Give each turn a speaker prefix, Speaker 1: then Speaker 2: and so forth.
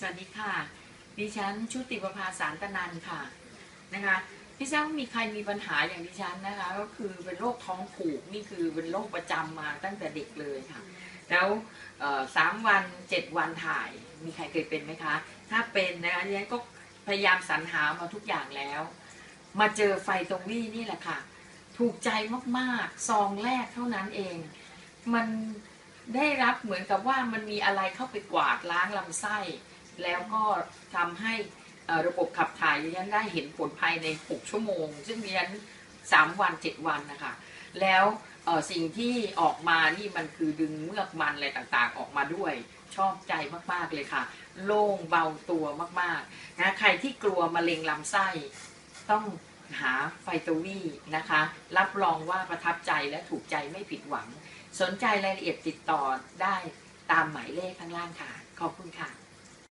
Speaker 1: สวัสดีค่ะ ดิฉันชุติประภาสารตนันค่ะนะคะพี่ทราบมีใครมีปัญหาอย่างดิฉันนะคะ ก็คือเป็นโรคท้องผูกนี่คือเป็นโรคประจำมาตั้งแต่เด็กเลยค่ะ แล้วสามวันเจ็ดวันถ่าย มีใครเคยเป็นไหมคะ ถ้าเป็นนะคะดิฉันก็พยายามสรรหามาทุกอย่างแล้ว มาเจอไฟตรงวี่นี่แหละค่ะ ถูกใจมากๆ ซองแรกเท่านั้นเอง มันได้รับเหมือนกับว่ามันมีอะไรเข้าไปกวาดล้างลำไส้ แล้วก็ทำให้ระบบขับถ่ายดิฉันได้เห็นผลภายใน 6 ชั่วโมง ซึ่งดิฉัน3วัน 7 วันนะคะ แล้วสิ่งที่ออกมานี่มันคือดึงเมือกมันอะไรต่างๆ ออกมาด้วย ชอบใจมากๆเลยค่ะ โล่งเบาตัวมากๆนะใครที่กลัวมะเร็งลำไส้ต้องหาไฟตวีนะคะ รับรองว่าประทับใจและถูกใจไม่ผิดหวัง สนใจรายละเอียดติดต่อได้ตามหมายเลขข้างล่างค่ะ ขอบคุณค่ะ